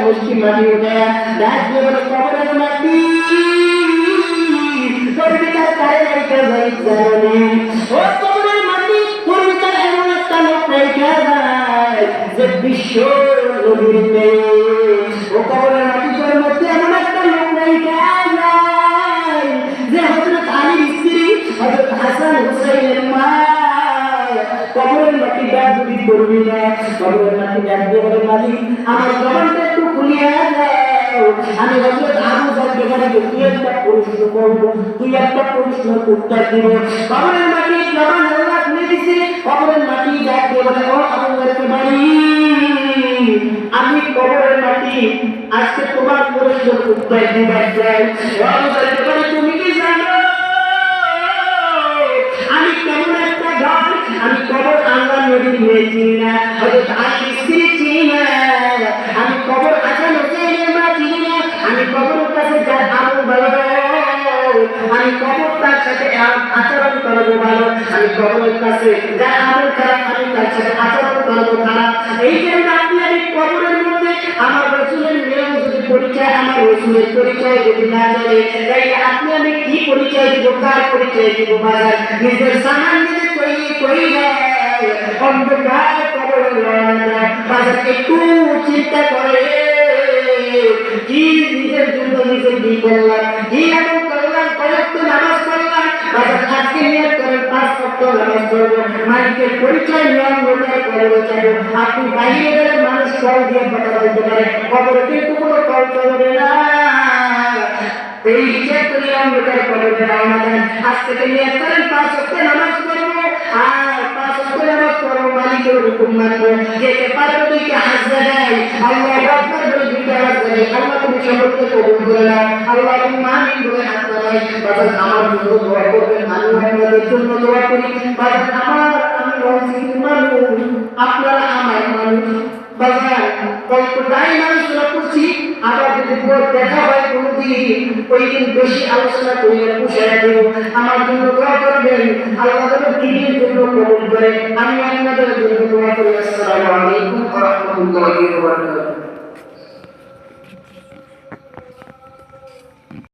মুষ্টি মাটি উঠে ডাক দিয়ে বলে কবরের মাটি তোর ভিতর কারে রাইখা যাই জানি ও কবরের মাটি তোর ভিতর এমন একটা লোক রাইখা যায় যে বিশ্ব নবীর মাটি করবি না বলে জবানটা একটু খুলিয়া দাও। আমি হযরত তুই একটা প্রশ্ন করব, তুই একটা প্রশ্ন উত্তর দিব। কবরের মাটি জবান আল্লাহ খুলে দিছে। কবরের মাটি ডাকবে বলে, ও আবু বাড়ি? আমি কবরের মাটি আজকে তোমার প্রশ্ন উত্তর দিবার চাই। আল্লাহ নবীর মেয়ে চিনি না। হযরত আলী স্ত্রী চিনি আমি কবর মা চিনি না। আমি কবরের কাছে যার আমল ভালো আমি কবর তার সাথে আচরণ করব ভালো। আমি কবরের কাছে যার আমল খারাপ, আমি তার সাথে আচরণ করব খারাপ। এই জন্য আপনি আমি কবরের মধ্যে আমার রসুলের নিয়ম যদি পরিচয়, আমার রসুলের পরিচয় যদি না জানে, তাইলে আপনি আমি কি পরিচয় দিব, কার পরিচয় দিব বাজার? নিজের সামান নিজে তৈরি করি অন্ধকার কবরে বাজার একটু চিন্তা করে। কি নিজের জন্য নিজে কি করলাম? কি এমন করলাম? কয়েকটা নামাজ পড়লাম। বাজার আজকে নিয়ে করেন পাঁচ সপ্তাহ নামাজ পড়ব। মালিকের পরিচয় নিয়ম রোজার করব চাইব আপনি বাইরে গেলে মানুষ কল দিয়ে কথা বলতে পারে। কবরে কিন্তু কোনো কল করবে না। এই হিসেব করে অন্ধকার কবরে আজ থেকে নিয়ে করেন পাঁচ সপ্তাহ নামাজ পড়ব। আর হুকুম মানবো যেতে আমার জন্য বাজার কল্পনাই মানুষরা করছি দেখা হয় বেশি আলোচনা করিয়া আমার জন্য করে আমি আপনাদের জন্য দোয়া করি আসসালামু আলাইকুম ওয়া রাহমাতুল্লাহি ওয়া বারাকাতুহু।